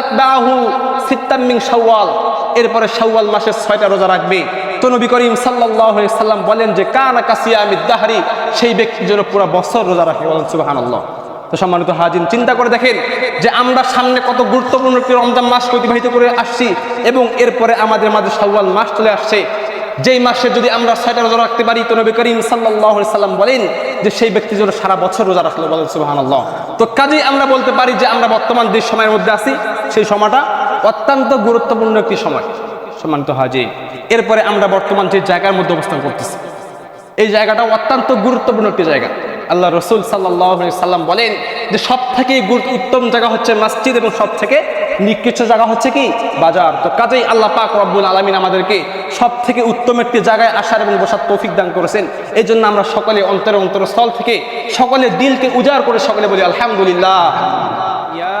আতবাহু সিত্তাম্মিং সাওয়াল এরপরে সাওয়াল মাসের ছয়টা রোজা রাখবে। তো নবী করিম সাল্লাহ সাল্লাম বলেন যে, কানা কাসিয়া আমি দাহারি সেই ব্যক্তির জন্য পুরো বছর রোজা রাখে। বলেন, সুবহানাল্লাহ। তো সম্মানিত হাজিন চিন্তা করে দেখেন যে, আমরা সামনে কত গুরুত্বপূর্ণ একটি রমজান মাস অতিবাহিত করে আসছি এবং এরপরে আমাদের মাঝে সাওয়াল মাস চলে আসছে। যেই মাসে যদি আমরা ছয়টা রোজা রাখতে পারি, তো নবী করিম সাল্লাহ সাল্লাম বলেন যে সেই ব্যক্তি যেন সারা বছর রোজা রাখল বলেন, সুবহানাল্লাহ। তো কাজেই আমরা বলতে পারি যে আমরা বর্তমান যে সময়ের মধ্যে আছি, সেই সময়টা অত্যন্ত গুরুত্বপূর্ণ একটি সময়। সম্মানিত হাজি এরপরে আমরা বর্তমান যে জায়গার মধ্যে অবস্থান করতেছি। এই জায়গাটা অত্যন্ত গুরুত্বপূর্ণ একটি জায়গা। আল্লাহ রসুল সাল্লাহ সাল্লাম বলেন যে সব থেকে উত্তম জায়গা হচ্ছে মসজিদ এবং সব থেকে নিকৃষ্ট জায়গা হচ্ছে কি? বাজার। তো কাজেই আল্লাহ পাক রব্বুল আলমিন আমাদেরকে সব থেকে উত্তম একটি জায়গায় আসার এবং বসার তৌফিক দান করেছেন। এই জন্য আমরা সকলে অন্তরে অন্তরস্থল থেকে সকলে দিলকে উজাড় করে সকলে বলি আলহামদুলিল্লাহ। يا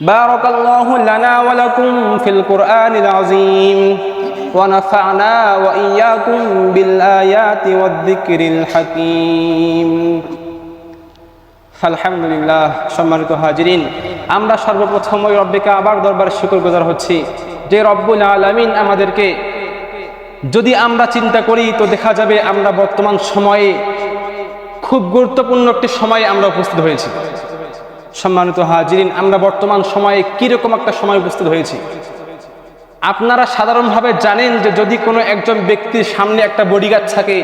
بارك الله لنا ولكم في القرآن العظيم ونفعنا وإياكم بالآيات والذكر الحكيم আলহামদুলিল্লাহ সম্মানিত হাজিরিন আমরা সর্বপ্রথম ওই রব্বিকে আবার দরবার শুকর গুজার হচ্ছি যে রব্বুল আলমিন আমাদেরকে যদি আমরা চিন্তা করি তো দেখা যাবে আমরা বর্তমান সময়ে খুব গুরুত্বপূর্ণ একটি সময়ে আমরা উপস্থিত হয়েছি সম্মানিত হাজিরিন, আমরা বর্তমান সময়ে কীরকম একটা সময় উপস্থিত হয়েছি? আপনারা সাধারণভাবে জানেন যে যদি কোনো একজন ব্যক্তির সামনে একটা বডিগার্ড থাকে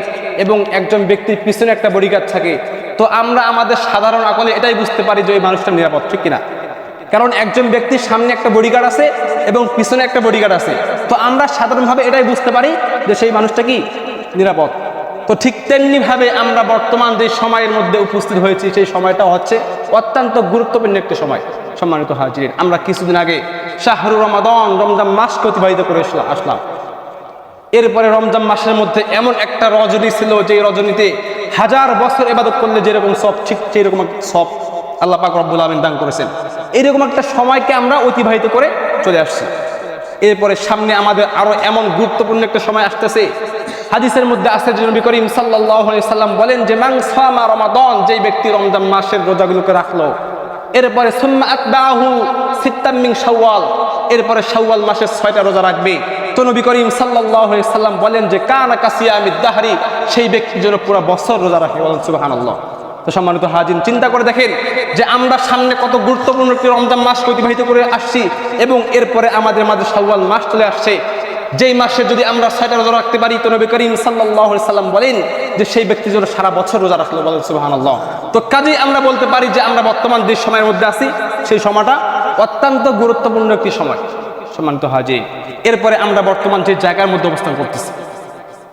এবং একজন ব্যক্তির পিছনে একটা বডিগার্ড থাকে, তো আমরা আমাদের সাধারণ আকলে এটাই বুঝতে পারি যে ওই মানুষটা নিরাপদ, ঠিক কিনা? কারণ একজন ব্যক্তির সামনে একটা বডিগার্ড আছে এবং পিছনে একটা বডিগার্ড আছে। তো আমরা সাধারণভাবে এটাই বুঝতে পারি যে সেই মানুষটা কি? নিরাপদ। তো ঠিক তেমনিভাবে আমরা বর্তমান যে সময়ের মধ্যে উপস্থিত হয়েছি, সেই সময়টা হচ্ছে অত্যন্ত গুরুত্বপূর্ণ একটি সময়। সম্মানিত হাজির আমরা কিছুদিন আগে শাহরু রমাদন রমজান মাসকে অতিবাহিত করে আসলাম- এরপরে রমজান মাসের মধ্যে এমন একটা রজনী ছিল যে রজনীতে হাজার বছর এবাদত করলে যেরকম সব ঠিক সেইরকম সব আল্লাহ পাক রব্বুল আলমিন দান করেছেন। এরকম একটা সময়কে আমরা অতিবাহিত করে চলে আসছি। এরপরে সামনে আমাদের আরও এমন গুরুত্বপূর্ণ একটা সময় আসতেছে হাদিসের মধ্যে আছে যে নবী করিম সাল্লাম বলেন যে, মান সামা রমাদান, যেই ব্যক্তি রমজান মাসের রোজাগুলোকে রাখল, এরপরে সুম্মা শাওয়াল, এরপরে শাওয়াল মাসের ছয়টা রোজা রাখবে। তো নবী করিম আলাইহি সাল্লাম বলেন যে, কানা কাসিয়ামিদ দাহরি, সেই ব্যক্তির জন্য পুরো বছর রোজা রাখে। বলেন, সুবহানাল্লাহ। তো সম্মানিত হাজিন চিন্তা করে দেখেন যে, আমরা সামনে কত গুরুত্বপূর্ণ একটি রমজান মাসকে অতিবাহিত করে আসছি এবং এরপরে আমাদের মাঝে শাওয়াল মাস চলে আসছে। যেই মাসে যদি আমরা ছয়টা রোজা রাখতে পারি, তো নবী করিম সাল্লাহ সাল্লাম বলেন যে সেই ব্যক্তি যেন সারা বছর রোজা রাখল বলেন, সুবহানাল্লাহ। তো কাজেই আমরা বলতে পারি যে আমরা বর্তমান যে সময়ের মধ্যে আছি, সেই সময়টা অত্যন্ত গুরুত্বপূর্ণ একটি সময়। সম্মানিত হাজি, এরপরে আমরা বর্তমান যে জায়গার মধ্যে অবস্থান করতেছি।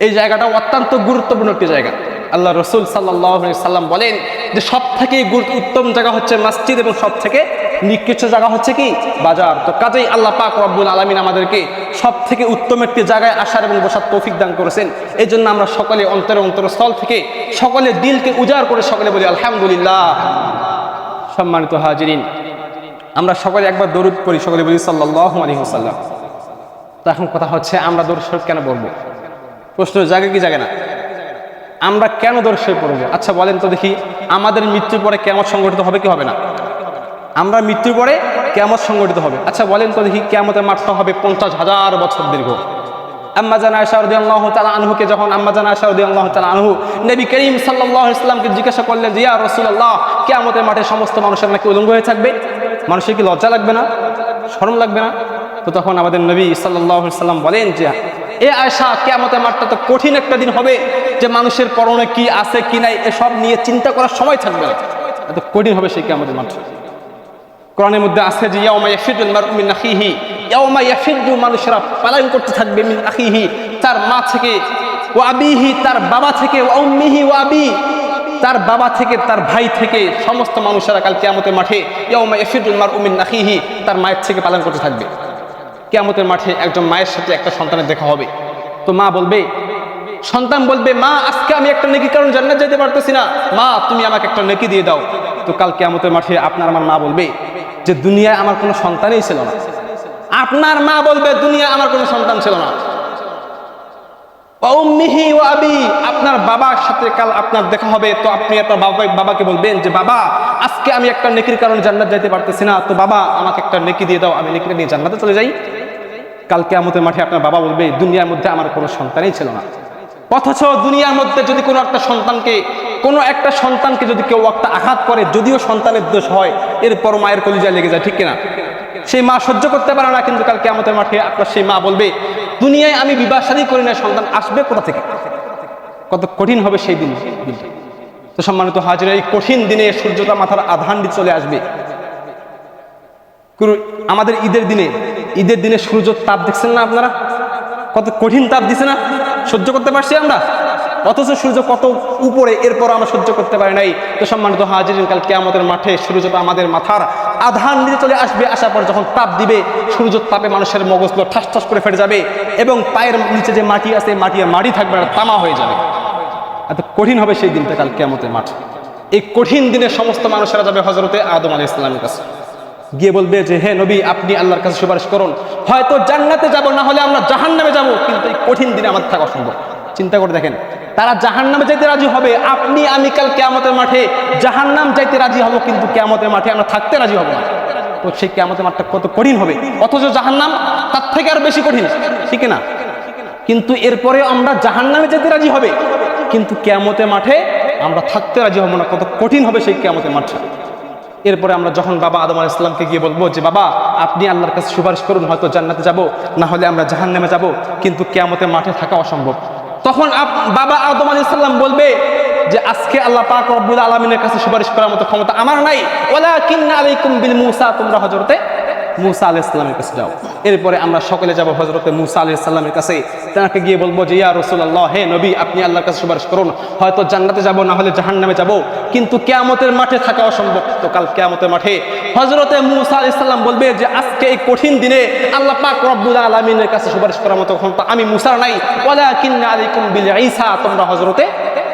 এই জায়গাটা অত্যন্ত গুরুত্বপূর্ণ একটি জায়গা। আল্লাহ রসুল সাল্লাহ সাল্লাম বলেন যে সব থেকে উত্তম জায়গা হচ্ছে মসজিদ এবং সব থেকে নিকৃষ্ট জায়গা হচ্ছে কি? বাজার। তো কাজেই আল্লাহ পাক রব্বুল আলমিন আমাদেরকে সব থেকে উত্তম একটি জায়গায় আসার এবং বসার তৌফিক দান করেছেন। এই জন্য আমরা সকলে অন্তরে অন্তরস্থল থেকে সকলে দিলকে উজাড় করে সকলে বলি, আলহামদুলিল্লাহ। সম্মানিত হাজিরিন, আমরা সকলে একবার দরুদ পড়ি, সকলে বলি সাল্লাহ আলী সাল্লাম তো এখন কথা হচ্ছে, আমরা দরুদ কেন বলব প্রশ্ন জাগে কি জাগে না? আমরা কেন দর্শে পড়ব? আচ্ছা বলেন তো দেখি, আমাদের মৃত্যুর পরে কেমন সংগঠিত হবে কি হবে না? আমরা মৃত্যুর পরে কেমন সংগঠিত হবে। আচ্ছা বলেন তো দেখি কেমতের মাঠটা হবে পঞ্চাশ হাজার বছর দীর্ঘ। আল্লাহ তালা আনহুকে যখন আল্লাহ তালা আনহু জিজ্ঞাসা মাঠে সমস্ত মানুষের নাকি হয়ে থাকবে? মানুষের কি লজ্জা লাগবে না? লাগবে না? তো তখন আমাদের নবী সাল্লাম বলেন যে এ আয়সা কেমতের মাঠটা তো কঠিন একটা দিন হবে যে মানুষের পরনে কি আছে, কি নাই, এসব নিয়ে চিন্তা করার সময় থাকবে এত কঠিন হবে সেই কেমতের মাঠ। কোরআনের মধ্যে আছে যে, ইয়াউমা ইয়াফিদুল মারউ মিন আখিহি পালায়ন করতে থাকবে মিন আখিহি, তার মা থেকে ও আবিহি, তার বাবা থেকে ও উম্মিহি ও আবি, তার বাবা থেকে, তার ভাই থেকে সমস্ত মানুষেরা কাল কেয়ামতের মাঠে ইয়াউমা ইয়াফিরুল মারউ মিন আখিহি, তার মায়ের থেকে পালন করতে থাকবে। কেয়ামতের মাঠে একজন মায়ের সাথে একটা সন্তানের দেখা হবে। তো মা বলবে, সন্তান বলবে, মা, আজকে আমি একটা নেকি কারণ জান্নাত যেতে পারতেছি না। মা, তুমি আমাকে একটা নেকি দিয়ে দাও। তো কাল কেয়ামতের মাঠে আপনার আমার মা বলবে যে, দুনিয়ায় আমার কোনো সন্তানই ছিল না। আপনার মা বলবে, দুনিয়ায় আমার কোনো সন্তান ছিল না। ও আপনার বাবার সাথে কাল আপনার দেখা হবে, তো আপনি আপনার বাবা বাবাকে বলবেন যে, বাবা, আজকে আমি একটা নেকির কারণে জান্নাত যাইতে পারতেছি না, তো বাবা, আমাকে একটা নেকি দিয়ে দাও, আমি নেকিটা নিয়ে জান্নাতে চলে যাই। কালকে আমাদের মাঠে আপনার বাবা বলবে, দুনিয়ার মধ্যে আমার কোনো সন্তানই ছিল না। অথচ দুনিয়ার মধ্যে যদি কোনো একটা সন্তানকে, কোনো একটা সন্তানকে যদি কেউ একটা আঘাত করে, যদিও সন্তানের দোষ হয় এরপর মায়ের কলিজা লেগে যায়, ঠিক কিনা? সেই মা সহ্য করতে পারে না, কিন্তু কালকে আমাদের মাঠে আপনার সেই মা বলবে, দুনিয়ায় আমি বিবাহ শাদী করি না সন্তান আসবে কোথা থেকে? কত কঠিন হবে সেই দিন। তো সম্মানিত হাজিরা, এই কঠিন দিনে সূর্যটা মাথার আধান দিয়ে চলে আসবে। আমাদের ঈদের দিনে ঈদের দিনে সূর্য তাপ দেখছেন না আপনারা? কত কঠিন তাপ দিছে না? সহ্য করতে পারছি আমরা? অথচ সূর্য কত উপরে, এরপর আমরা সহ্য করতে পারি নাই। তো সম্মানিত হাজিরিন, কাল কেয়ামতের মাঠে সূর্যটা আমাদের মাথার আধান দিয়ে চলে আসবে। আসার পর যখন তাপ দিবে, সূর্য তাপে মানুষের মগজগুলো ঠাস ঠাস করে ফেটে যাবে এবং পায়ের নিচে যে মাটি আছে মাটি মাটি থাকবে তামা হয়ে যাবে। এত কঠিন হবে সেই দিনটা কাল কেয়ামতের মাঠ। এই কঠিন দিনে সমস্ত মানুষেরা যাবে হজরতে আদম আলী ইসলামের কাছে। গিয়ে বলবে যে, হে নবী, আপনি আল্লাহর কাছে সুপারিশ করুন। হয়তো জান্নাতে যাব, না হলে আমরা জাহান নামে যাব, কিন্তু এই কঠিন দিনে আমাদের থাকা অসম্ভব। চিন্তা করে দেখেন, তারা জাহান নামে যাইতে রাজি হবে। আপনি, আমি কাল কেয়ামতের মাঠে জাহান নাম যাইতে রাজি হব, কিন্তু কেয়ামতের মাঠে আমরা থাকতে রাজি হব না। তো সেই কেয়ামতের মাঠটা কত কঠিন হবে। অথচ জাহান নাম তার থেকে আরও বেশি কঠিন, ঠিক না? কিন্তু এরপরে আমরা জাহান নামে যেতে রাজি হবে। কিন্তু কেয়ামতের মাঠে আমরা থাকতে রাজি হব না। কত কঠিন হবে সেই কেয়ামতের মাঠে এরপরে আমরা যখন বাবা আদম আলাহ ইসলামকে গিয়ে বলব যে, বাবা, আপনি আল্লাহর কাছে সুপারিশ করুন, হয়তো জান্নাতে যাব, না হলে আমরা জাহান নামে যাব, কিন্তু কেয়ামতের মাঠে থাকা অসম্ভব। তখন বাবা আদম আলী ইসলাম বলবে যে, আজকে আল্লাহ পাক রব্বুল আলমিনের কাছে সুপারিশ করার মতো ক্ষমতা আমার নাই। ওলা কিন্না আলাইকুম বিল মুসা। তোমরা হজরতে মুসা আলাহ ইসলামের কাছে যাও। এরপরে আমরা সকলে যাব হজরতে মুসা আলাহ ইসলামের কাছে। তাকে গিয়ে বলব যে, ইয়া রসুল্লাহ হে নবী, আপনি আল্লাহর কাছে সুপারিশ করুন। হয়তো জান্নাতে যাব, না হলে জাহান নামে যাব, কিন্তু কেয়ামতের মাঠে থাকা অসম্ভব। তো কাল কেয়ামতের মাঠে হজরতে মুসা আলাহ ইসলাম বলবে যে, আজকে এই কঠিন দিনে আল্লাহ পাক রব্বুল আলমিনের কাছে সুপারিশ করার মতো ক্ষমতা আমি মুসার নাই। ওলা কিন্না আলাইকুম বিল ঈসা। তোমরা হজরতে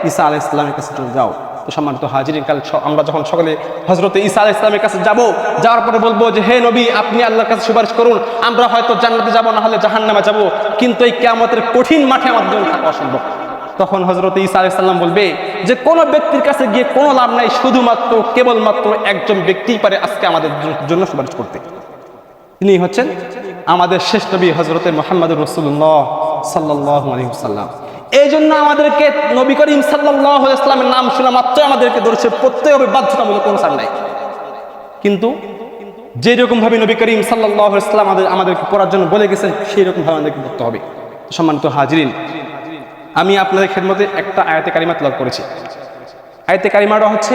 ঈসা আলাহ ইসলামের কাছে চলে যাও। তো সম্মানিত হাজিরিন, কাল আমরা যখন সকলে হজরতে ঈসা আলাহ ইসলামের কাছে যাব, যাওয়ার পরে বলব যে, হে নবী, আপনি আল্লাহর কাছে সুপারিশ করুন, আমরা হয়তো জান্নাতে যাব, না হলে জাহান নামে যাব, কিন্তু এই কেয়ামতের কঠিন মাঠে আমাদের জন্য থাকা অসম্ভব। তখন হজরত ঈসা আলাহ ইসলাম বলবে যে, কোনো ব্যক্তির কাছে গিয়ে কোনো লাভ নাই, শুধুমাত্র, কেবলমাত্র একজন ব্যক্তিই পারে আজকে আমাদের জন্য সুপারিশ করতে। তিনি হচ্ছেন আমাদের শেষ নবী হজরতে মোহাম্মদ রসুল্লাহ সাল্লাহ আলহিসাল্লাম এই জন্য আমাদেরকে নবী করিম সাল্লাহ নাম শোনা মাত্র আমাদেরকে ধরেছে পড়তে হবে, বাধ্যতামূলক সার নাই। কিন্তু যেরকম ভাবে নবী করিম সাল্লাহ ইসলাম আমাদের আমাদেরকে পড়ার জন্য বলে গেছেন সেই রকম ভাবে আমাদেরকে পড়তে হবে। সম্মানিত হাজরিন, আমি আপনাদের খেদমতে একটা আয়াতে কারিমা লাভ করেছি। আয়াতে কারিমাটা হচ্ছে,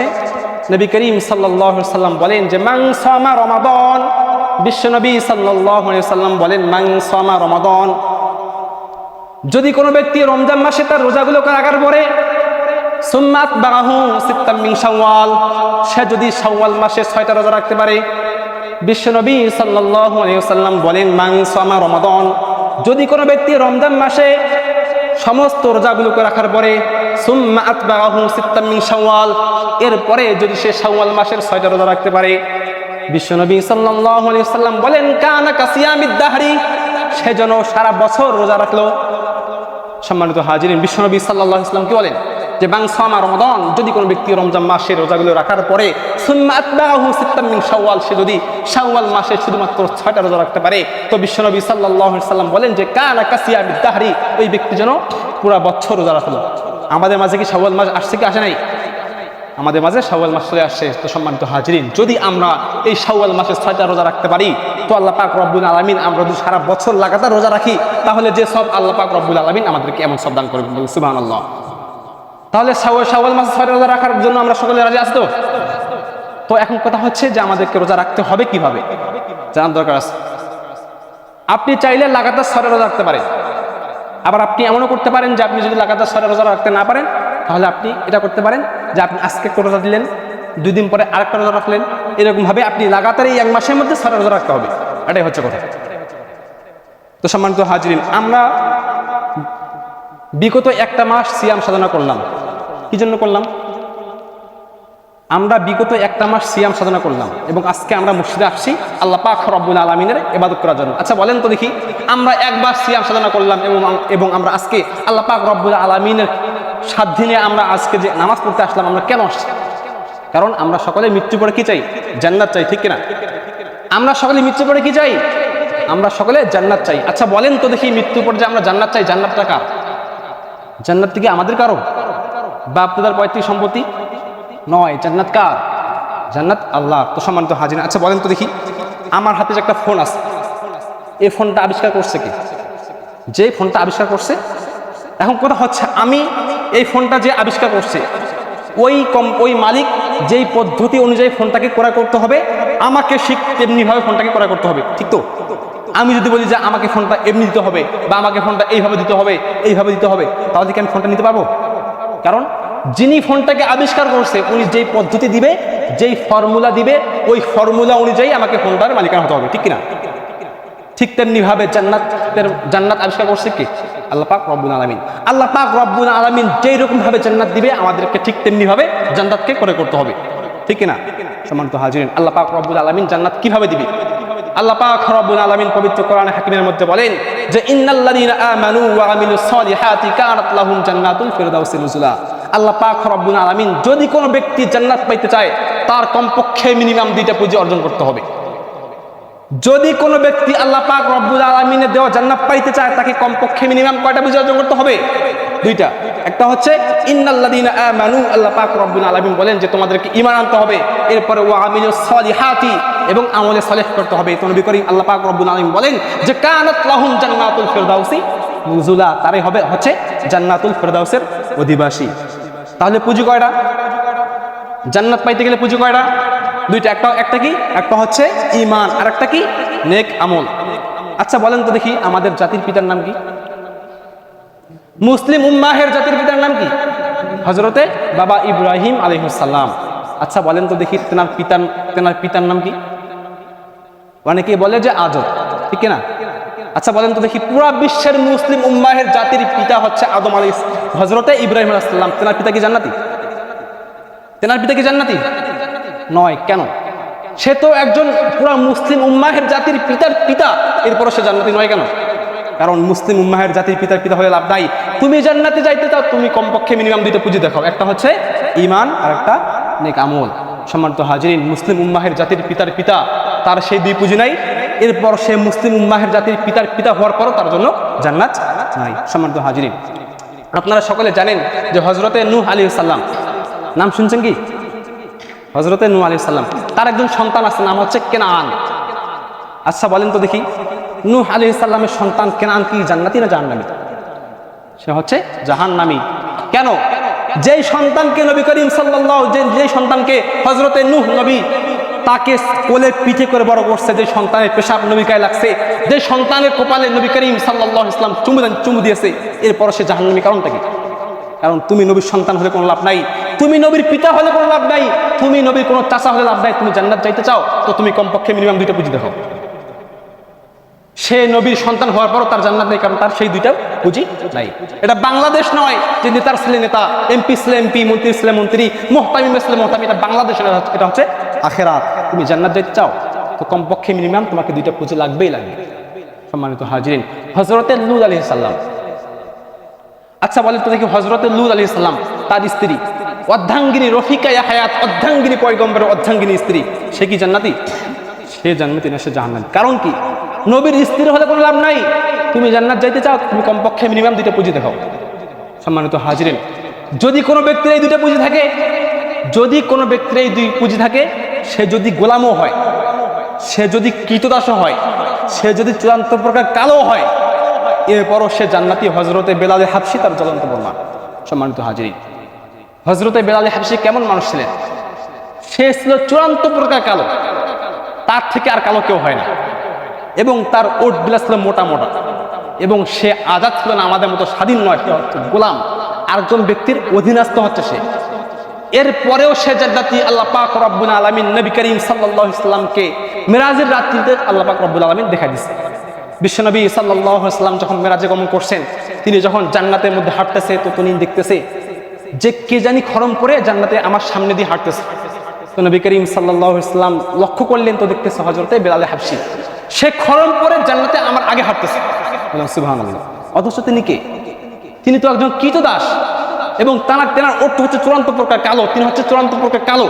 নবী করিম সাল্লাহ সাল্লাম বলেন যে মাং সামা রমাদন বিশ্বনবী সাল্লাহ সাল্লাম বলেন মাং সামা রমাদন যদি কোনো ব্যক্তি রমজান মাসে তার রোজাগুলো রাখার পরে সুম্মাত বাহু সিত্তামিং শাওয়াল, সে যদি শাওয়াল মাসে ছয়টা রোজা রাখতে পারে। বিশ্বনবী সাল্লাল্লাহু আলাইহি সাল্লাম বলেন মাং সামা রমাদন। যদি কোনো ব্যক্তি রমজান মাসে সমস্ত রোজাগুলোকে রাখার পরে, সুম্মা আতবাহু সিত্তামিং সাওয়াল এরপরে যদি সে সাওয়াল মাসের ছয়টা রোজা রাখতে পারে। বিশ্বনবী আলাইহি সাল্লাম বলেন, কানা কাসিয়ামিদ দাহরি। সে যেন সারা বছর রোজা রাখল। সম্মানিত হাজিরিন, বিশ্বনবী সাল্লাহ ইসলাম কি বলেন? যে বাংসামা রমদন, যদি কোনো ব্যক্তি রমজান মাসের রোজাগুলো রাখার পরে শাওয়াল, সে যদি শাওয়াল মাসে শুধুমাত্র ছয়টা রোজা রাখতে পারে, তো বিশ্বনবী সাল্লাহ সাল্লাম বলেন যে, কানা কাসিয়া বিদ্যাহারি ওই ব্যক্তি যেন পুরা বছর রোজা রাখল। আমাদের মাঝে কি শাওয়াল মাস আসছে কি আসে নাই? আমাদের মাঝে শাওয়াল মাস চলে আসছে, তো সম্মানিত হাজিরিন, যদি আমরা এই শাওয়াল মাসে ছয়টা রোজা রাখতে পারি, তো আল্লাহ পাক রব্বুল আলমিন আমরা যদি সারা বছর লাগাতার রোজা রাখি, তাহলে যে সব আল্লাহ পাক রব্বুল আলমিন আমাদেরকে এমন সব দান করবে সুবাহ আল্লাহ তাহলে শাওয়াল শাওয়াল মাসে ছয়টা রোজা রাখার জন্য আমরা সকলে রাজি আছি? তো এখন কথা হচ্ছে যে আমাদেরকে রোজা রাখতে হবে কীভাবে? জানার দরকার আছে। আপনি চাইলে লাগাতার ছয়টা রোজা রাখতে পারেন। আবার আপনি এমনও করতে পারেন যে আপনি যদি লাগাতার ছয়টা রোজা রাখতে না পারেন তাহলে আপনি এটা করতে পারেন যে আপনি আজকে একটা রোজা দিলেন, দুই দিন পরে আরেকটা রোজা রাখলেন। এরকমভাবে আপনি লাগাতার এই এক মাসের মধ্যে ছটা রোজা রাখতে হবে। এটাই হচ্ছে কথা। তো সম্মানিত হাজরিন, আমরা বিগত একটা মাস সিয়াম সাধনা করলাম। কি জন্য করলাম? আমরা বিগত একটা মাস সিয়াম সাধনা করলাম এবং আজকে আমরা মসজিদে আসছি আল্লাহ পাক রব্বুল আলমিনের এবাদত করার জন্য। আচ্ছা বলেন তো দেখি, আমরা একবার সিয়াম সাধনা করলাম এবং এবং আমরা আজকে আল্লাহ পাক রব্বুল আলমিনের সাত দিনে আমরা আজকে যে নামাজ পড়তে আসলাম, আমরা কেন আসছি? কারণ আমরা সকলে মৃত্যু পরে কি চাই? জান্নাত চাই, ঠিক কিনা? আমরা সকলে মৃত্যু পরে কি চাই? আমরা সকলে জান্নাত চাই। আচ্ছা বলেন তো দেখি মৃত্যু পরে যে আমরা জান্নাত চাই, জান্নাতটা কার? জান্নাত থেকে আমাদের কারও? বা আপনাদের পৈতৃক সম্পত্তি? নয়, জান্নাত কার? জান্নাত আল্লাহ তো সম্মানিত হাজির। আচ্ছা বলেন তো দেখি, আমার হাতে যে একটা ফোন আছে, এই ফোনটা আবিষ্কার করছে কি? যে ফোনটা আবিষ্কার করছে, এখন কথা হচ্ছে আমি এই ফোনটা যে আবিষ্কার করছে, ওই কম, ওই মালিক যেই পদ্ধতি অনুযায়ী ফোনটাকে ক্রয় করতে হবে, আমাকে ঠিক তেমনিভাবে ফোনটাকে ক্রয় করতে হবে, ঠিক তো? আমি যদি বলি যে আমাকে ফোনটা এমনি দিতে হবে বা আমাকে ফোনটা এইভাবে দিতে হবে, এইভাবে দিতে হবে, তাহলে কি আমি ফোনটা নিতে পারব? কারণ যিনি ফোনটাকে আবিষ্কার করছে, উনি যেই পদ্ধতি দিবে, যেই ফর্মুলা দিবে, ওই ফর্মুলা অনুযায়ী আমাকে ফোনটার মালিকানা হতে হবে, ঠিক কিনা? ঠিক তেমনিভাবে জান্নাতের, জান্নাত আবিষ্কার করছে কি? আল্লাহ পাক রব্বুল আলমিন। আল্লাহ পাক রব্বুল আলমিন যেই রকম ভাবে জান্নাত দিবে, আমাদেরকে ঠিক তেমনি ভাবে জান্নাতকে করে করতে হবে। ঠিক কিনা? সম্মানিত হাজিরিন, আল্লাহ পাক রব্বুল আলমিন জান্নাত কীভাবে দিবে? আল্লাহ পাক রব্বুল আলামিন পবিত্র কোরআন হাকিমের মধ্যে বলেন যে, ইন্নাল্লাযীনা আমানু ওয়া আমিলুস সালিহাতি কানাত লাহুম জান্নাতুল ফিরদাউসি নুজুলা। আল্লাহ পাক রব্বুল আলামিন যদি কোনো ব্যক্তি জান্নাত পাইতে চায়, তার কমপক্ষে মিনিমাম দুইটা পুঁজি অর্জন করতে হবে। যদি কোনো ব্যক্তি আল্লাহ পাক রব্বুল আলমিনের দেওয়া জান্নাত পাইতে চায়, তাকে কমপক্ষে মিনিমাম কয়টা বুঝে অর্জন করতে হবে? দুইটা। একটা হচ্ছে, ইন্নাল্লাযীনা আমানু আল্লাহ পাক রব্বুল আলামিন বলেন যে, তোমাদেরকে ঈমান আনতে হবে। এরপরে, ওয়া আমিলুস সালিহাতি এবং আমলে সালেহ করতে হবে। তো নবী করিম আল্লাহ পাক রব্বুল আলামিন বলেন যে, কানাত লাহুম জান্নাতুল ফিরদাউসি নুজুলা তারাই হবে হচ্ছে জান্নাতুল ফেরদাউসের অধিবাসী। তাহলে পুঁজি কয়টা? জান্নাত পাইতে গেলে পুঁজি কয়টা? দুইটা, একটা একটা কি? একটা হচ্ছে ইমান আর একটা কি? নেক আমল। আচ্ছা বলেন তো দেখি আমাদের জাতির পিতার নাম কি? মুসলিম উম্মাহের জাতির পিতার নাম কি? হজরতে বাবা ইব্রাহিম আলহিসাল্লাম আচ্ছা বলেন তো দেখি তেনার পিতার তেনার পিতার নাম কি? অনেকে বলে যে আজব, ঠিক না আচ্ছা বলেন তো দেখি পুরা বিশ্বের মুসলিম উম্মাহের জাতির পিতা হচ্ছে আদম আলী হজরতে ইব্রাহিম আলাইসাল্লাম তেনার পিতা কি জান্নাতি? তেনার পিতা কি জান্নাতি? নয়, কেন? সে তো একজন পুরা মুসলিম উম্মাহের জাতির পিতার পিতা। এরপর সে জান্নাতি নয় কেন? কারণ মুসলিম উম্মাহের জাতির পিতার পিতা হয়ে লাভ নাই। তুমি জান্নাতে যাইতে চাও, তুমি কমপক্ষে মিনিমাম দুইটা পুঁজি দেখাও। একটা হচ্ছে ইমান আর একটা নেক আমল। সম্মানিত হাজিরিন, মুসলিম উম্মাহের জাতির পিতার পিতা, তার সেই দুই পুঁজি নাই। এরপর সে মুসলিম উম্মাহের জাতির পিতার পিতা হওয়ার পরও তার জন্য জান্নাত নাই। সম্মানিত হাজিরিন, আপনারা সকলে জানেন যে হজরতে নূহ আলী সাল্লাম নাম শুনছেন কি? হজরতে নু আলী সাল্লাম তার একজন সন্তান আছে, নাম হচ্ছে কেনান। আচ্ছা বলেন তো দেখি, নূহ আলী সাল্লামের সন্তান কেনান কি, জান্নাতি না জাহান্নামী? সে হচ্ছে জাহান্নামী। কেন? যেই সন্তানকে নবী করিম সাল্লাহ যেই সন্তানকে হজরতে নূহ নবী তাকে কোলে পিঠে করে বড় করছে, যে সন্তানের পেশাব নবিকায় লাগছে, যে সন্তানের কপালে নবী করিম সাল্লাহ ইসলাম চুমু চুমু দিয়েছে এরপর সে জাহান্নামী কারণটা কি? কারণ তুমি নবীর সন্তান হলে কোনো লাভ নাই। তুমি নবীর পিতা হলে কোনো লাভ নাই, তুমি নবীর কোনো চাষা হলে লাভ নাই, তুমি জান্নাত চাইতে চাও, তো তুমি কমপক্ষে মিনিমাম দুইটা পুঁজি দেখো। সে নবীর সন্তান হওয়ার পরও তার জান্নাত নেই, কারণ তার সেই দুইটা পুঁজি নাই। এটা বাংলাদেশ নয় যে নেতার ছেলে নেতা, এমপি ছেলে এমপি মন্ত্রী ছেলে মন্ত্রী মোহতামিম ছেলে মোহতামি, এটা বাংলাদেশ এটা হচ্ছে আখেরাত। তুমি জান্নাত যেতে চাও, তো কমপক্ষে মিনিমাম তোমাকে দুইটা পুঁজি লাগবেই লাগবে। সম্মানিত হাজিরিন হজরতের লুদ আলী সাল্লাম আচ্ছা বলেন তো দেখি হজরত লুদ আলি সাল্লাম তার স্ত্রী। অর্ধাঙ্গিনী রফিকা হায়াত অর্ধাঙ্গিনী পয়গম্বরের অর্ধাঙ্গিনী স্ত্রী, সে কি জান্নাতি? সে জান্নাতি না, সে জাহান্নাতি কারণ কি? নবীর স্ত্রী হলে কোনো লাভ নাই। তুমি জান্নাত যাইতে চাও, তুমি কমপক্ষে মিনিমাম দুইটা পুঁজি দেখাও। সম্মানিত হাজিরেন, যদি কোনো ব্যক্তির এই দুইটা পুঁজি থাকে, যদি কোনো ব্যক্তির এই দুই পুঁজি থাকে, সে যদি গোলামও হয়, সে যদি কীতদাসও হয়, সে যদি চূড়ান্ত প্রকার কালো হয়, এরপরও সে জান্নাতি হজরতে বেলালে হাফসি তার জ্বলন্ত বর্মা। সম্মানিত হাজিরি হজরতে বেলালে হাফসি কেমন মানুষ ছিলেন? সে ছিল চূড়ান্ত প্রকার কালো। তার থেকে আর কালো কেউ হয় না। এবং তার ওট বিলাস ছিল মোটা মোটা। এবং সে আজাদ ছিল না আমাদের মতো স্বাধীন নয়, সে হচ্ছে গোলাম। আরেকজন ব্যক্তির অধীনস্থ হচ্ছে সে। এরপরেও সে জান্নাতি আল্লাহ পাক রব্বুল আলামিন নবী করিম সাল্লাল্লাহু আলাইহি সাল্লামকে মিরাজের রাত্রিতে আল্লাহ পাক রব্বুল আলামিন দেখা দিয়েছে বিশ্বনবী সাল্লাল্লাহু ইসলাম যখন মিরাজে গমন করছেন, তিনি যখন জান্নাতের মধ্যে হাঁটতেছে তো তিনি দেখতেছে যে কে জানি খরম করে জান্নাতে আমার সামনে দিয়ে হাঁটতেছে। তো নবী করিম সাল্লাল্লাহু আলাইহি সাল্লাম লক্ষ্য করলেন, তো দেখতেছে হযরতে বেলালে হাবশি। সে খরম করে জান্নাতে আমার আগে হাঁটতেছে। অথচ তিনি কে? তিনি তো একজন কীত দাস এবং তার তেনার ওঠ হচ্ছে চূড়ান্ত প্রকার কালো, তিনি হচ্ছে চূড়ান্ত প্রকার কালো।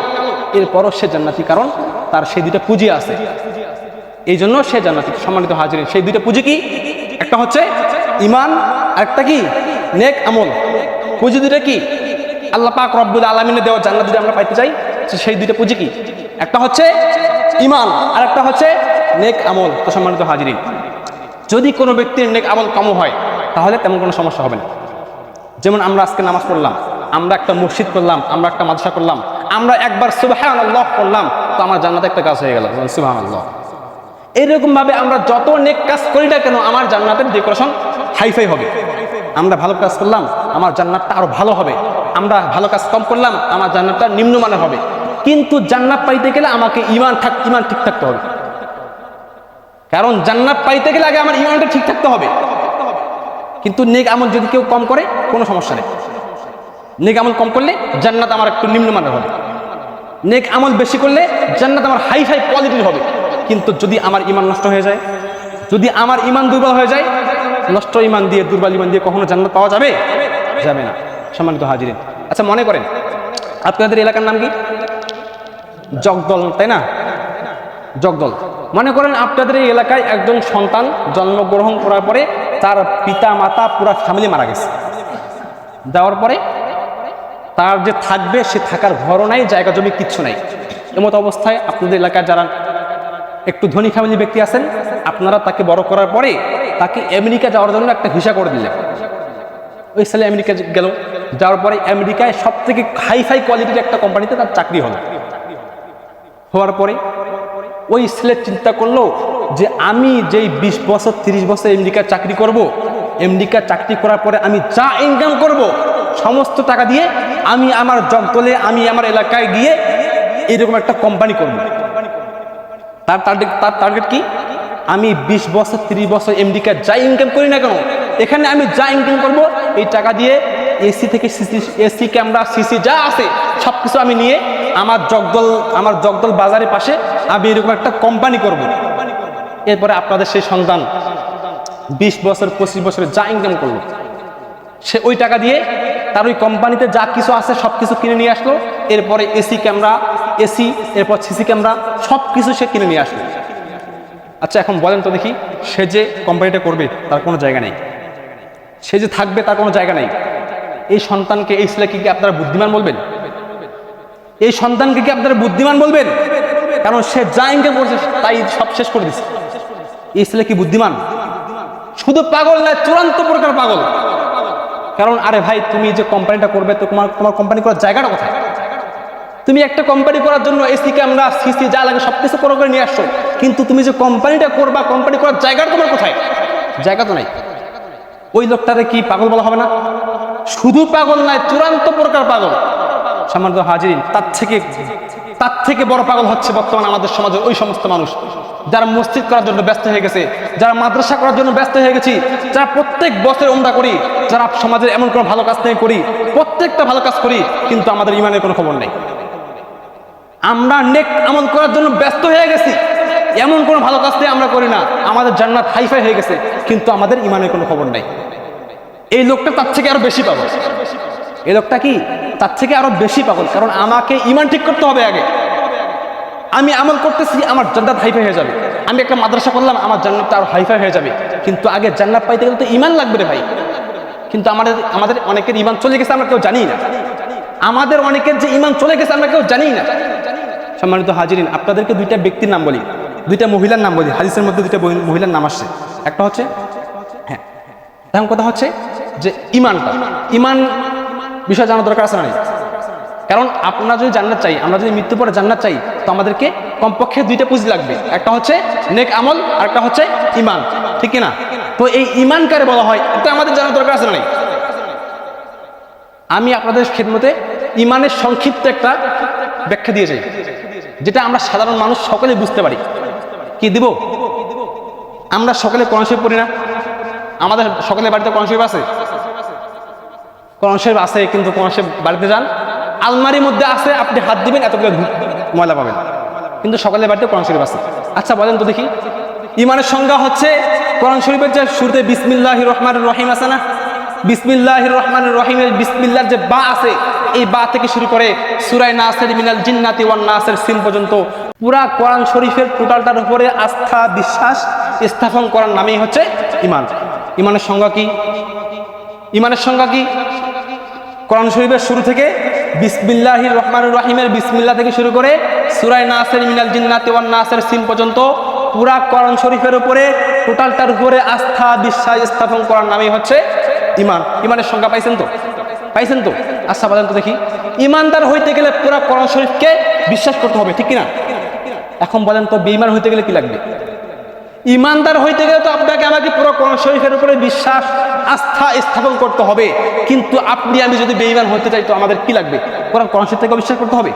এরপরও সে জান্নাতি, কারণ তার সেই দুইটা পুঁজি আছে। এই জন্য সে জান্নাতি, সম্মানিত হাজির সেই দুইটা পুঁজি কি? একটা হচ্ছে ইমান আর একটা কি? নেক আমল। পুঁজি দুইটা কি? আল্লাহ পাক রব্বুল আলমিনে দেওয়া জান্নাত যদি আমরা পাইতে চাই সেই দুইটা পুঁজি কি? একটা হচ্ছে ইমান আর একটা হচ্ছে নেক আমল। তো সম্মানিত হাজিরিন, যদি কোনো ব্যক্তির নেক আমল কম হয়, তাহলে তেমন কোনো সমস্যা হবে না। যেমন আমরা আজকে নামাজ পড়লাম, আমরা একটা মসজিদ করলাম, আমরা একটা মাদ্রাসা করলাম, আমরা একবার সুবাহান আল্লাহ করলাম তো আমার জান্নাতে একটা কাজ হয়ে গেল। সুবাহান আল্লাহ এইরকম ভাবে আমরা যত নেক কাজ করি না কেন, আমার জান্নাতের ডেকোরেশন হাইফাই হবে। আমরা ভালো কাজ করলাম, আমার জান্নাতটা আরও ভালো হবে। আমরা ভালো কাজ কম করলাম, আমার জান্নাতটা নিম্নমানের হবে। কিন্তু জান্নাত পাইতে গেলে আমাকে ইমান থাক ইমান ঠিক থাকতে হবে। কারণ জান্নাত পাইতে গেলে আগে আমার ইমানটা ঠিক থাকতে হবে। কিন্তু নেক আমল যদি কেউ কম করে, কোনো সমস্যা নেই। নেক আমল কম করলে জান্নাত আমার একটু নিম্নমানের হবে। নেক আমল বেশি করলে জান্নাত আমার হাই হাই কোয়ালিটির হবে। কিন্তু যদি আমার ইমান নষ্ট হয়ে যায়, যদি আমার ইমান দুর্বল হয়ে যায়, নষ্ট ইমান দিয়ে, দুর্বল ইমান দিয়ে কখনো জান্নাত পাওয়া যাবে? যাবে না। সম্মানিত হাজিরিন। আচ্ছা মনে করেন, আপনাদের এলাকার নাম কি? জগদল, তাই না? জগদল। মনে করেন আপনাদের এই এলাকায় একজন সন্তান জন্মগ্রহণ করার পরে তার পিতা মাতা পুরা ফ্যামিলি মারা গেছে। যাওয়ার পরে তার যে থাকবে, সে থাকার ঘরও নাই, জায়গা, জমি কিচ্ছু নাই। এমতো অবস্থায় আপনাদের এলাকায় যারা একটু ধনী ফ্যামিলি ব্যক্তি আছেন, আপনারা তাকে বড় করার পরে তাকে আমেরিকা যাওয়ার জন্য একটা ভিসা করে দিলেন। ওই ছেলে আমেরিকা গেল। যাওয়ার পরে আমেরিকায় সব থেকে হাইফাই কোয়ালিটির একটা কোম্পানিতে তার চাকরি হলো। হওয়ার পরে ওই ছেলে চিন্তা করল যে আমি যেই বিশ বছর, তিরিশ বছর আমেরিকার চাকরি করব আমেরিকার চাকরি করার পরে আমি যা ইনকাম করব, সমস্ত টাকা দিয়ে আমি আমার জঙ্গলে, আমি আমার এলাকায় গিয়ে এরকম একটা কোম্পানি করব। তার টার্গেট তার টার্গেট কি? আমি বিশ বছর, তিরিশ বছর আমেরিকার যা ইনকাম করি না কেন, এখানে আমি যা ইনকাম করব, এই টাকা দিয়ে এসি থেকে সিসি এসি ক্যামেরা সিসি যা আছে সব কিছু আমি নিয়ে আমার জগদল আমার জগদল বাজারের পাশে আমি এরকম একটা কোম্পানি করব। এরপরে আপনাদের সেই সন্তান বিশ বছর, পঁচিশ বছরে যা ইনকাম করল, সে ওই টাকা দিয়ে তার ওই কোম্পানিতে যা কিছু আছে সব কিছু কিনে নিয়ে আসলো। এরপরে এসি ক্যামেরা এসি এরপর সিসি ক্যামেরা সব কিছু সে কিনে নিয়ে আসলো। আচ্ছা এখন বলেন তো দেখি, সে যে কোম্পানিটা করবে, তার কোনো জায়গা নেই। সে যে থাকবে, তার কোনো জায়গা নেই। এই সন্তানকে, এই ছেলেকে কি আপনারা বুদ্ধিমান বলবেন? এই সন্তানকে কি আপনারা বুদ্ধিমান বলবেন? কারণ সে যা ইনকাম করছে তাই সব শেষ করে দিচ্ছে এই ছেলে কি বুদ্ধিমান? শুধু পাগল না, চূড়ান্ত প্রকার পাগল। কারণ, আরে ভাই, তুমি যে কোম্পানিটা করবে, তো তোমার তোমার কোম্পানি করার জায়গাটা কোথায়? তুমি একটা কোম্পানি করার জন্য এসি ক্যামেরা সিসি যা লাগে সব কিছু করে করে নিয়ে আসছো। কিন্তু তুমি যে কোম্পানিটা করবা কোম্পানি করার জায়গাটা তোমার কোথায়? জায়গা তো নাই। ওই লোকটারে কি পাগল বলা হবে না? শুধু পাগল নয়, চূড়ান্ত প্রকার পাগল। সম্মানিত হাজিরিন, তার থেকে তার থেকে বড় পাগল হচ্ছে বর্তমানে আমাদের সমাজের ওই সমস্ত মানুষ। যারা মসজিদ করার জন্য ব্যস্ত হয়ে গেছে, যারা মাদ্রাসা করার জন্য ব্যস্ত হয়ে গেছি, যারা প্রত্যেক বছর ওমরা করি, যারা সমাজের এমন কোনো ভালো কাজ নেই করি, প্রত্যেকটা ভালো কাজ করি, কিন্তু আমাদের ইমানের কোনো খবর নেই। আমরা নেক আমল করার জন্য ব্যস্ত হয়ে গেছি। এমন কোনো ভালো কাজ নেই আমরা করি না। আমাদের জান্নাত হাইফাই হয়ে গেছে, কিন্তু আমাদের ইমানের কোনো খবর নেই। এই লোকটা তার থেকে আরও বেশি পাগল। এই লোকটা কি তার থেকে আরও বেশি পাগল? কারণ আমাকে ইমান ঠিক করতে হবে আগে। আমি আমল করতেছি, আমার জান্নাত হাইফাই হয়ে যাবে। আমি একটা মাদ্রাসা করলাম আমার জান্নাতটা আরও হাইফাই হয়ে যাবে। কিন্তু আগে জান্নাত পাইতে গেলে তো ইমান লাগবে রে ভাই। কিন্তু আমাদের আমাদের অনেকের ইমান চলে গেছে আমরা কেউ জানি না। আমাদের অনেকের যে ইমান চলে গেছে আমরা কেউ জানি না। সম্মানিত হাজিরিন, আপনাদেরকে দুইটা ব্যক্তির নাম বলি। দুইটা মহিলার নাম বলি। হাদিসের মধ্যে দুইটা মহিলার নাম আসছে। একটা হচ্ছে হ্যাঁ। এখন কথা হচ্ছে যে ইমানটা, ইমান বিষয় জানার দরকার আছে না কারণ আপনারা যদি জান্নাত চাই, আমরা যদি মৃত্যু পরে জান্নাত চাই, তো আমাদেরকে কমপক্ষে দুইটা পুঁজি লাগবে। একটা হচ্ছে নেক আমল, আর একটা হচ্ছে ইমান। ঠিক না তো এই ইমান কারে বলা হয়, এটা আমাদের জানার দরকার আছে না আমি আপনাদের খেদমতে ইমানের সংক্ষিপ্ত একটা ব্যাখ্যা দিয়ে যাই, যেটা আমরা সাধারণ মানুষ সকলে বুঝতে পারি। কি দিব? আমরা সকলে কোরআন পড়ি না? আমাদের সকলের বাড়িতে কোরআন আছে? কোরআন শরীফ আছে, কিন্তু কোরআন শরীফ বাড়িতে যান। আলমারির মধ্যে আছে, আপনি হাত দিবেন এতগুলো ময়লা পাবেন। কিন্তু সকলের বাড়িতে কোরআন শরীফ আছে। আচ্ছা বলেন তো দেখি। ইমানের সংজ্ঞা হচ্ছে, কোরআন শরীফের যে শুরুতে বিসমিল্লাহ রহমান রহিম আছে না? বিসমিল্লাহ রহমান রহিমের বিসমিল্লার যে বা আছে, এই বা থেকে শুরু করে সুরাই নাসের, মিনাল জিন্নাতি ওয়ান নাসের সিম পর্যন্ত পুরা কোরআন শরীফের টোটালটার উপরে আস্থা, বিশ্বাস স্থাপন করার নামেই হচ্ছে ইমান। ইমানের সংজ্ঞা কি? ইমানের সংজ্ঞা কি? কোরআন শরীফের শুরু থেকে বিসমিল্লাহির রহমান রহিমের বিসমিল্লা থেকে শুরু করে সুরাই নাসের মিনাল জিন্নাতি ওয়ান নাসের সিম পর্যন্ত পুরা কোরআন শরীফের উপরে, টোটালটার উপরে আস্থা, বিশ্বাস স্থাপন করার নামই হচ্ছে ইমান ইমানের সংখ্যা পাইছেন তো? পাইছেন তো? আচ্ছা বলেন তো দেখি। ইমানদার হইতে গেলে পুরা কোরআন শরীফকে বিশ্বাস করতে হবে, ঠিক কিনা? এখন বলেন তো বেইমান হইতে গেলে কি লাগবে? ইমানদার হইতে গেলে তো আপনাকে আমাকে পুরো কোরআন শরীফের উপরে বিশ্বাস, আস্থা স্থাপন করতে হবে। কিন্তু আপনি, আমি যদি বেঈমান হতে চাই, তো আমাদের কি লাগবে? কোরআন কোরআন শরীফ থেকে বিশ্বাস করতে হবে।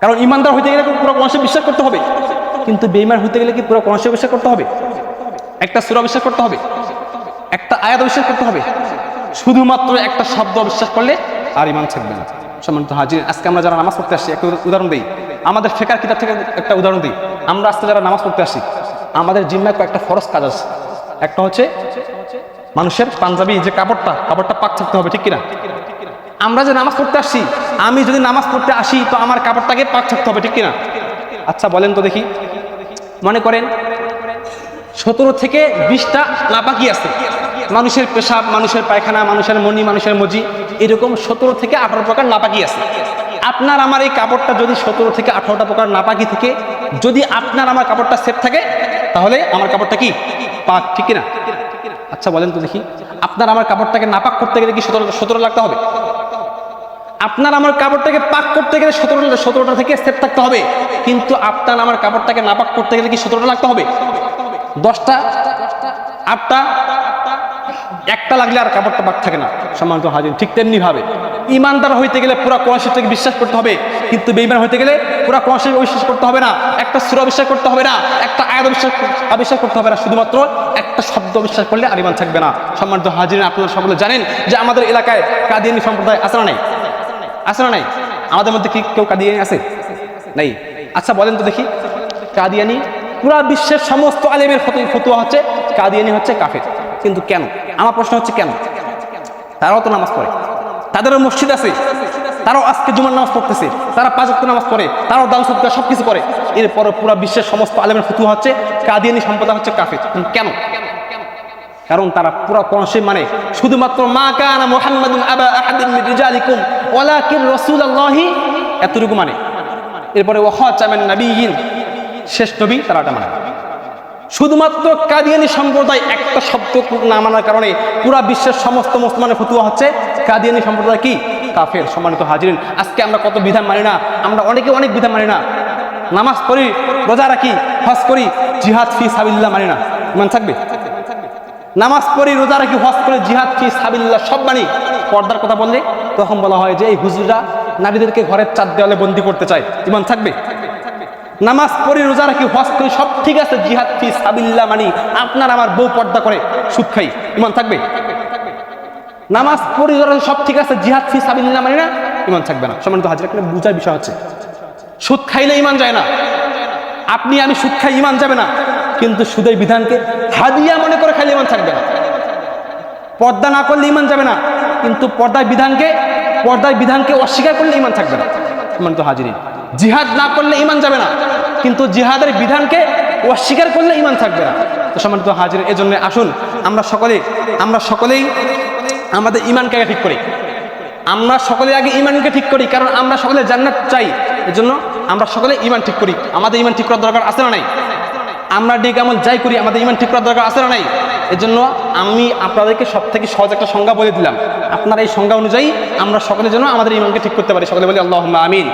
কারণ ইমানদার হইতে গেলে পুরো কোরআন শরীফ বিশ্বাস করতে হবে? কিন্তু বেঈমান হইতে গেলে কি পুরো কোরআন শরীফ বিশ্বাস করতে হবে? একটা সূরা বিশ্বাস করতে হবে। একটা আয়াত বিশ্বাস করতে হবে। শুধুমাত্র একটা শব্দ বিশ্বাস করলে আর ইমান থাকবে না। সম্মানিত হাজির আজকে আমরা যারা নামাজ পড়তে আসছি একটা উদাহরণ দিই। আমাদের ফেকার কিতাব থেকে একটা উদাহরণ দিই। আমরা আজকে যারা নামাজ পড়তে আসি আমাদের জিম্মায় কয়েকটা ফরজ কাজ আছে। একটা হচ্ছে মানুষের পাঞ্জাবি, যে কাপড়টা কাপড়টা পাক থাকতে হবে, ঠিক কিনা? আমরা যে নামাজ পড়তে আসছি, আমি যদি নামাজ পড়তে আসি, তো আমার কাপড়টাকে পাক থাকতে হবে, ঠিক কিনা? আচ্ছা বলেন তো দেখি। মনে করেন, সতেরো থেকে বিশটা নাপাকি আছে। মানুষের পেশাব, মানুষের পায়খানা, মানুষের মনি মানুষের মজি, এরকম সতেরো থেকে আঠারো প্রকার নাপাকি আছে। আপনার আমার এই কাপড়টা যদি সতেরো থেকে আঠারোটা প্রকার নাপাকি থেকে যদি আপনার আমার কাপড়টা সেফ থাকে, তাহলে আমার কাপড়টা কি? পাক, ঠিক না আচ্ছা বলেন তো দেখি। আপনার আমার কাপড়টাকে নাপাক করতে গেলে কি সতেরো সতেরো লাগতে হবে? আপনার আমার কাপড়টাকে পাক করতে গেলে সতেরোটা সতেরোটা থেকে সেফ থাকতে হবে। কিন্তু আপনার আমার কাপড়টাকে নাপাক করতে গেলে কি সতেরোটা লাগতে হবে? দশটা, আটটা, একটা লাগলে আর কাপড়টা পাক থাকে না। সম্মানিত হাজির, ঠিক তেমনি ভাবে ইমানদার হইতে গেলে পুরা কোরআশিফটাকে বিশ্বাস করতে হবে। কিন্তু বেইমান হইতে গেলে পুরা কোরআশিফ বিশ্বাস করতে হবে না। একটা সুরা বিশ্বাস করতে হবে না, একটা আয়াত বিশ্বাস অবিশ্বাস করতে হবে না। শুধুমাত্র একটা শব্দ বিশ্বাস করলে আর ইমান থাকবে না। সম্মানিত হাজির আপনারা সকলে জানেন যে আমাদের এলাকায় কাদিয়ানি সম্প্রদায় আছে না নাই? আছে না নাই? আমাদের মধ্যে কি কেউ কাদিয়ানি আছে? নাই? আচ্ছা বলেন তো দেখি। কাদিয়ানি, পুরা বিশ্বের সমস্ত আলেমের ফতু- ফতুয়া হচ্ছে কাদিয়ানি হচ্ছে কাফের। কিন্তু কেন? আমার প্রশ্ন হচ্ছে কেন? তারাও তো নামাজ পড়ে। তাদেরও মসজিদ আছে, তারাও আজকে জুমার নামাজ পড়তেছে, তারা পাঁচ ওয়াক্ত নামাজ পড়ে, তারাও দান সৎকার সব কিছু করে। এরপরে পুরো বিশ্বের সমস্ত আলেমের ফতুয়া হচ্ছে কাদিয়ানি সম্প্রদায় হচ্ছে কাফের। কেন? কারণ তারা পুরো কনসে মানে শুধুমাত্র মা কানা মুহাম্মাদুন এতটুকু মানে। এরপরে ওয়াখাতামান নাবিয়িন শেষ নবী তারা এটা মানে। শুধুমাত্র কাদিয়ানি সম্প্রদায় একটা শব্দ না মানার কারণে পুরা বিশ্বের সমস্ত মুসলমানের ফতুয়া হচ্ছে কাদিয়ানি সম্প্রদায় কি? কাফের, সম্মানিত হাজিরিন। আজকে আমরা কত বিধান মানি না, আমরা অনেকে অনেক বিধান মানি না। নামাজ পড়ি, রোজা রাখি, হজ করি, জিহাদ ফি সাবিল্লা মানি না। ইমান থাকবে? নামাজ পড়ি, রোজা রাখি, হজ করে, জিহাদ ফি সাবিল্লাহ সব মানি। পর্দার কথা বললে তখন বলা হয় যে এই হুজুরা নারীদেরকে ঘরের চার দেওয়ালে বন্দি করতে চায়। ইমান থাকবে? নামাজ পড়ি, রোজা রাখি, হজ করি, সব ঠিক আছে, জিহাদ ফি সাবিল্লাহ মানি। আপনার আমার বউ পর্দা করে সুদ খাই। ইমান থাকবে? নামাজ পড়ি সব ঠিক আছে, জিহাদ ফি সাবিল্লাহ মানি না ইমান থাকবে না। সম্মানিত হাজির, একটা বুঝার বিষয় হচ্ছে সুদ খাইলে ইমান যায় না। আপনি, আমি সুদ খাই ইমান যাবে না। কিন্তু সুদের বিধানকে হাদিয়া মনে করে খাইলে ইমান থাকবে না। পর্দা না করলে ইমান যাবে না। কিন্তু পর্দার বিধানকে পর্দার বিধানকে অস্বীকার করলে ইমান থাকবে না। ইমান তো হাজিরি জিহাদ না করলে ইমান যাবে না। কিন্তু জিহাদের বিধানকে অস্বীকার করলে ইমান থাকবে না। তো সম্মানিত হাজির এজন্য আসুন, আমরা সকলে, আমরা সকলেই আমাদের ইমানকে ঠিক করি। আমরা সকলে আগে ইমানকে ঠিক করি, কারণ আমরা সকলে জান্নাত চাই। এজন্য আমরা সকলে ইমান ঠিক করি। আমাদের ইমান ঠিক করার দরকার আছে না নাই? আমরা ডিগ আমল যাই করি, আমাদের ইমান ঠিক করার দরকার আছে না নাই? এজন্য আমি আপনাদেরকে সব থেকে সহজ একটা সংজ্ঞা বলে দিলাম। আপনার এই সংজ্ঞা অনুযায়ী আমরা সকলের জন্য আমাদের ইমানকে ঠিক করতে পারি। সকলে বলি আল্লাহ আমিন।